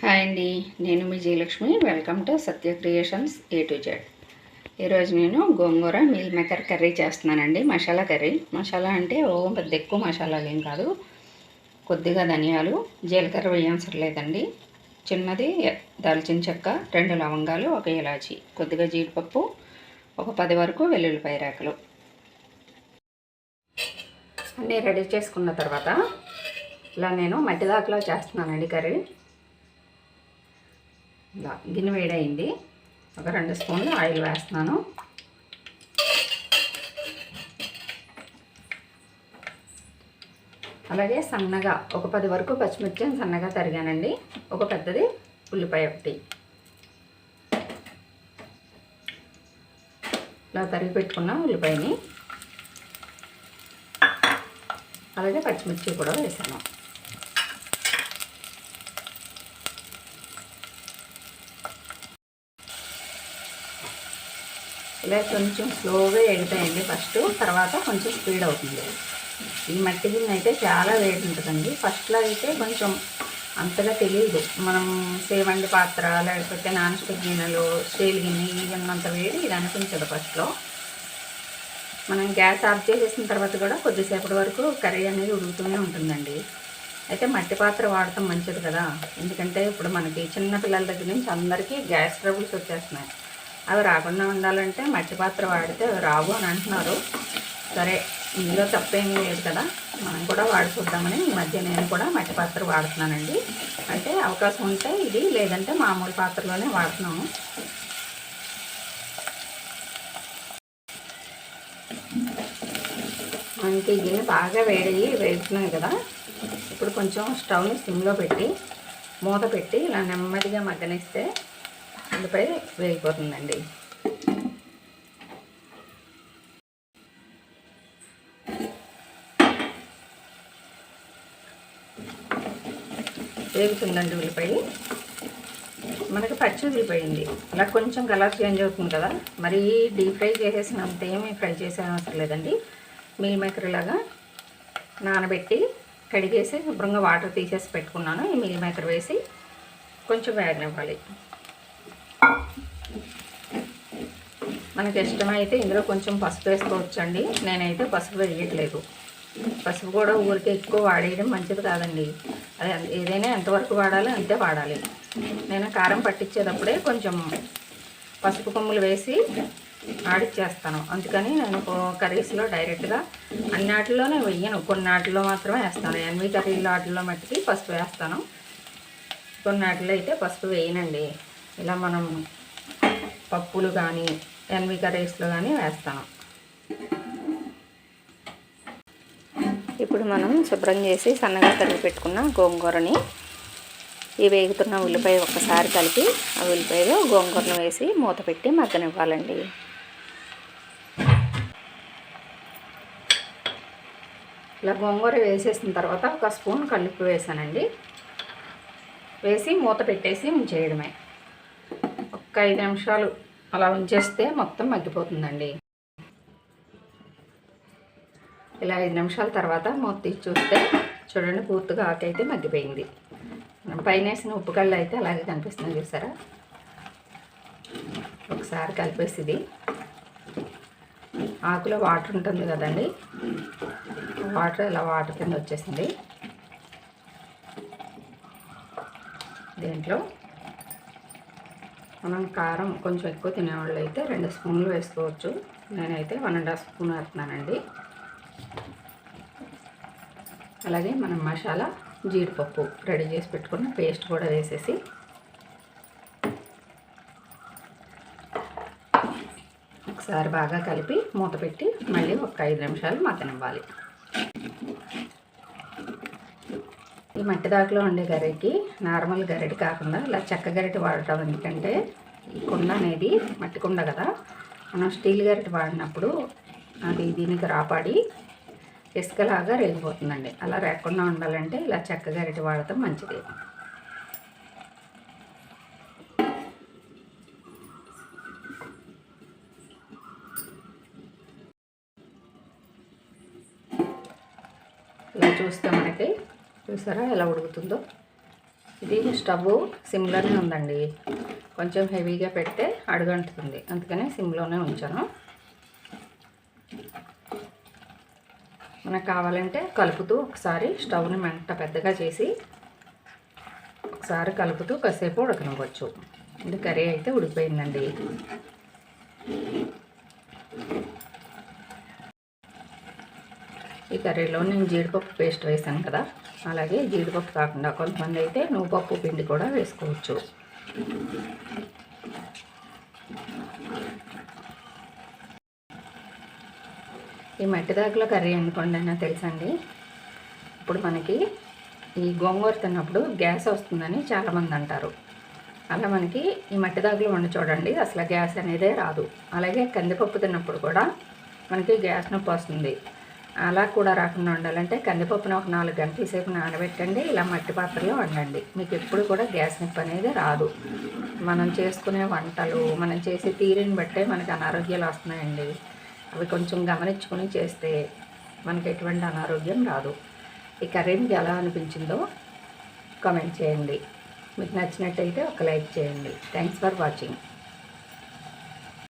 Hi అండి నేను మీ Jayalakshmi. Welcome to Satya creations A to Z ఈరోజు నేను గోంగూర మీల్ మేకర్ కర్రీ చేస్తున్నానండి మసాలా కర్రీ. మసాలా అంటే ఓ పెద్ద ఎక్కువ మసాలాలు ఏం కాదు కొద్దిగా ధనియాలు జీలకర్ర వేయవసరం లేదండి చిన్నది దాల్చిన చెక్క రెండు లవంగాలు ఒక ఇలాచి కొద్దిగా జీడిపప్పు ఒక పది వరకు వెల్లుల్లిపాయ రేకలు. అన్నీ రెడీ చేసుకున్న తర్వాత ఇలా నేను మట్టి దాకలో చేస్తున్నానండి కర్రీ. ఇలా గిన్నె వేడైంది. ఒక రెండు స్పూన్లు ఆయిల్ వేస్తున్నాను. అలాగే సన్నగా ఒక పది వరకు పచ్చిమిర్చిని సన్నగా తరిగానండి. ఒక పెద్దది ఉల్లిపాయ ఒకటి. ఇలా తరిగి పెట్టుకున్న ఉల్లిపాయని. అలాగే పచ్చిమిర్చి కూడా వేసాను. ఇలా కొంచెం స్లోగా ఎగుతాయండి ఫస్ట్. తర్వాత కొంచెం స్పీడ్ అవుతుంది. ఈ మట్టి గిన్నె అయితే చాలా వేడి ఉంటుందండి. ఫస్ట్లో అయితే కొంచెం అంతగా తెలియదు. మనం సేవండి పాత్ర లేకపోతే నాన్ స్టిక్ గిన్నెలు స్టీల్ గిన్నె ఇవన్నంత వేడి ఇది అనిపించదు ఫస్ట్లో. మనం గ్యాస్ ఆఫ్ చేసేసిన తర్వాత కూడా కొద్దిసేపటి వరకు కర్రీ అనేది ఉడుకుతూనే ఉంటుందండి. అయితే మట్టి పాత్ర వాడటం మంచిది కదా. ఎందుకంటే ఇప్పుడు మనకి చిన్న పిల్లల దగ్గర నుంచి అందరికీ గ్యాస్ ట్రబుల్స్ వచ్చేస్తున్నాయి. అవి రాకుండా ఉండాలంటే మట్టి పాత్ర వాడితే అవి రావు అని అంటున్నారు. సరే ఇందులో తప్పేం లేదు కదా. మనం కూడా వాడి చూద్దామని ఈ మధ్య నేను కూడా మట్టి పాత్ర వాడుతున్నానండి. అంటే అవకాశం ఉంటే ఇది లేదంటే మామూలు పాత్రలోనే వాడుతున్నాము. మనకి గిన్నె బాగా వేడయ్యి వేగుతున్నాయి కదా. ఇప్పుడు కొంచెం స్టవ్ని సిమ్లో పెట్టి మూత పెట్టి ఇలా నెమ్మదిగా మగ్గనిస్తే ఉల్లిపాయ వేగిపోతుందండి. వేగుతుందండి ఉల్లిపాయ. మనకి పచ్చి ఉల్లిపోయింది అలా కొంచెం కలర్ చేంజ్ అవుతుంది కదా. మరీ డీప్ ఫ్రై చేసేసినంత ఏమీ ఫ్రై చేసే అవసరం లేదండి. మీల్ మేకర్ లాగా నానబెట్టి కడిగేసి శుభ్రంగా వాటర్ తీసేసి పెట్టుకున్నాను. ఈ మీల్ మేకర్ వేసి కొంచెం వేగనివ్వాలి. మనకి ఇష్టమైతే ఇందులో కొంచెం పసుపు వేసుకోవచ్చండి. నేనైతే పసుపు వేయట్లేదు. పసుపు కూడా ఊరికే ఎక్కువ వాడేయడం మంచిది కాదండి. అది ఏదైనా ఎంతవరకు వాడాలో అంతే వాడాలి. నేను కారం పట్టించేటప్పుడే కొంచెం పసుపు కొమ్ములు వేసి ఆడిచ్చేస్తాను. అందుకని నేను కర్రీస్లో డైరెక్ట్గా అన్నిటిలోనే వెయ్యను కొన్నాటిలో మాత్రమే వేస్తాను. ఎనిమిది కర్రీలో వాటిలో మట్టికి పసుపు వేస్తాను. కొన్నాటిలో అయితే పసుపు వేయనండి. ఇలా మనం పప్పులు కానీ ఎన్వి కర్రీస్లో కానీ వేస్తాను. ఇప్పుడు మనం శుభ్రం చేసి సన్నగా తరిగి పెట్టుకున్న గోంగూరని ఈ వేగుతున్న ఉల్లిపాయ ఒక్కసారి కలిపి ఆ ఉల్లిపాయలో గోంగూరను వేసి మూత పెట్టి మగ్గనివ్వాలండి. ఇలా గోంగూర వేసేసిన తర్వాత ఒక స్పూన్ కలుపు వేసానండి. వేసి మూత పెట్టేసి ఉంచేయడమే. ఒక ఐదు నిమిషాలు అలా ఉంచేస్తే మొత్తం మగ్గిపోతుందండి. ఇలా ఐదు నిమిషాల తర్వాత మూత తీసి చూస్తే చూడండి పూర్తిగా ఆకైతే మగ్గిపోయింది. పైన వేసిన ఉప్పు కళ్ళు అయితే అలాగే కనిపిస్తుంది చూసారా? ఒకసారి కలిపేసి ఇది ఆకులో వాటర్ ఉంటుంది కదండి వాటర్ ఇలా వాటర్ కింద వచ్చేసింది. దీంట్లో మనం కారం కొంచెం ఎక్కువ తినేవాళ్ళు అయితే రెండు స్పూన్లు వేసుకోవచ్చు. నేనైతే వన్ అండ్ హాఫ్ స్పూన్ వేస్తున్నానండి. అలాగే మనం మసాలా జీడిపప్పు రెడీ చేసి పెట్టుకున్న పేస్ట్ కూడా వేసేసి ఒకసారి బాగా కలిపి మూత పెట్టి మళ్ళీ ఒక ఐదు నిమిషాలు మతనివ్వాలి ఈ మట్టి దాకలో ఉండే కర్రీకి నార్మల్ గరిటె కాకుండా ఇలా చెక్క గరిటె వాడటం ఎందుకంటే ఈ కుండ అనేది మట్టి కుండ కదా. మనం స్టీల్ గరిటె వాడినప్పుడు అది దీనికి రాపాడి ఇసుకలాగా రేగిపోతుందండి. అలా రేకుండా ఉండాలంటే ఇలా చెక్క గరిటె వాడటం మంచిది. ఇలా చూస్తే మనకి చూసారా ఎలా ఉడుకుతుందో? ఇది స్టవ్ సిమ్లోనే ఉందండి. కొంచెం హెవీగా పెడితే అడుగంటుతుంది. అందుకని సిమ్లోనే ఉంచాను. మనకు కావాలంటే కలుపుతూ ఒకసారి స్టవ్ని మంట పెద్దగా చేసి ఒకసారి కలుపుతూ కాసేపు ఉడకనివ్వచ్చు. ఇది కర్రీ అయితే ఉడికిపోయిందండి. ఈ కర్రీలో నేను జీడిపప్పు పేస్ట్ వేసాను కదా. అలాగే జీడిపప్పు కాకుండా కొంతమంది అయితే నువ్వుపప్పు పిండి కూడా వేసుకోవచ్చు. ఈ మట్టి దాకలో కర్రీ అనుకోండి అయినా తెలుసండి? ఇప్పుడు మనకి ఈ గోంగూర తిన్నప్పుడు గ్యాస్ వస్తుందని చాలామంది అంటారు. అలా మనకి ఈ మట్టి దాగులు వండి చూడండి అసలు గ్యాస్ అనేదే రాదు. అలాగే కందిపప్పు తిన్నప్పుడు కూడా మనకి గ్యాస్ నొప్పి వస్తుంది. అలా కూడా రాకుండా ఉండాలంటే కందిపప్పును ఒక నాలుగు గంటల సేపు నానబెట్టండి. ఇలా మట్టి పాత్రలో వండండి. మీకు ఎప్పుడు కూడా గ్యాస్ నొప్పి అనేది రాదు. మనం చేసుకునే వంటలు మనం చేసే తీరుని బట్టే మనకి అనారోగ్యాలు వస్తున్నాయండి. అవి కొంచెం గమనించుకొని చేస్తే మనకి ఎటువంటి అనారోగ్యం రాదు. ఈ కర్రీ మీకు ఎలా అనిపించిందో కామెంట్ చేయండి. మీకు నచ్చినట్టయితే ఒక లైక్ చేయండి. Thanks for watching